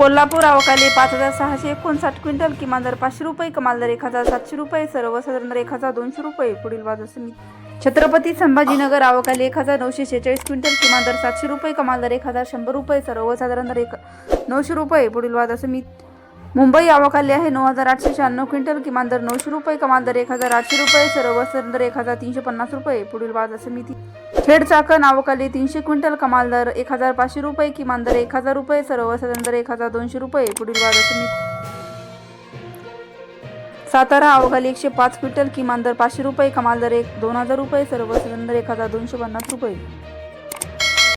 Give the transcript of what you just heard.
कोल्हापूर अवकाली पाच हजार सहाशे एकोणसाठ क्विंटल किमान दर पाचशे रुपये कमाल दर एक हजार सातशे रुपये सर्वसाधारण दर एक हजार दोनशे रुपये पुढील बाजू समिती. छत्रपती संभाजीनगर अवकाली एक हजार नऊशे शेहेचाळीस क्विंटल किमान दर सातशे रुपये कमाल दर एक हजार शंभर रुपये सर्वसाधारण दर एक नऊशे रुपये पुढील बाजू समिती. मुंबई अवकाली आहे नऊ हजार आठशे शहाण्णव क्विंटल किमान दर नऊशे रुपये कमाल दर एक हजार आठशे रुपये सर्वसाधारण दर एक हजार तीनशे पन्नास रुपये पुढील बाजार समिती. खेड चाकण अवकाली तीनशे क्विंटल कमाल दर एक हजार पाचशे रुपये किमान दर एक हजार रुपये सर्वसाधारण दर एक हजार दोनशे रुपये पुढील बाजार समिती सातारा अवघाली एकशे पाच क्विंटल किमान दर पाचशे रुपये कमाल दर एक दोन हजार रुपये सर्वसाधारण दर एक हजार दोनशे पन्नास रुपये.